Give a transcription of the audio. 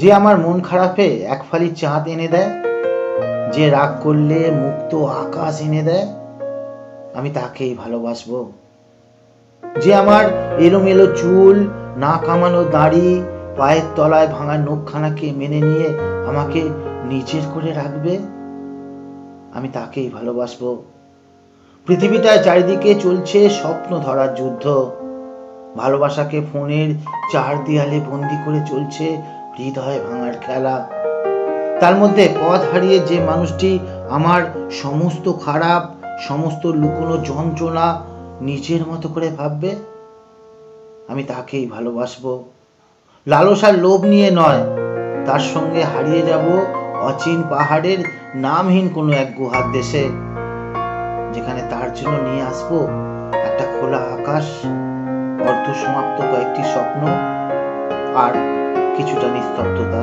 যে আমার মন খারাপে এক ফালি চাঁদ এনে দেয়, যে রাগ করলে মুক্ত আকাশ এনে দেয়, আমি তাকেই ভালোবাসবো। যে আমার এলোমেলো চুল, না কামানো দাড়ি, পায়ের তলায় ভাঙা নখখানাকে মেনে নিয়ে আমাকে নিজের করে রাখবে, আমি তাকেই ভালোবাসবো। পৃথিবীটায় চারিদিকে চলছে স্বপ্ন ধরার যুদ্ধ। ভালোবাসাকে ফোনের চার দেয়ালে বন্দি করে চলছে হৃদয় ভাঙার খেলা। তার মধ্যে পথ হারিয়ে যে মানুষটি আমার সমস্ত খারাপ, সমস্ত লুকোনো যন্ত্রণা নিজের মতো করে ভাববে, আমি তাকেই ভালোবাসবো। লালসার লোভ নিয়ে নয়, তার সঙ্গে হারিয়ে যাব অচিন পাহাড়ের নামহীন কোনো এক গুহার দেশে, যেখানে তার জন্য নিয়ে আসব একটা খোলা আকাশ অর্ধ সমাপ্ত কয়েকটি স্বপ্ন, আর কিছুটা নিস্তব্ধতা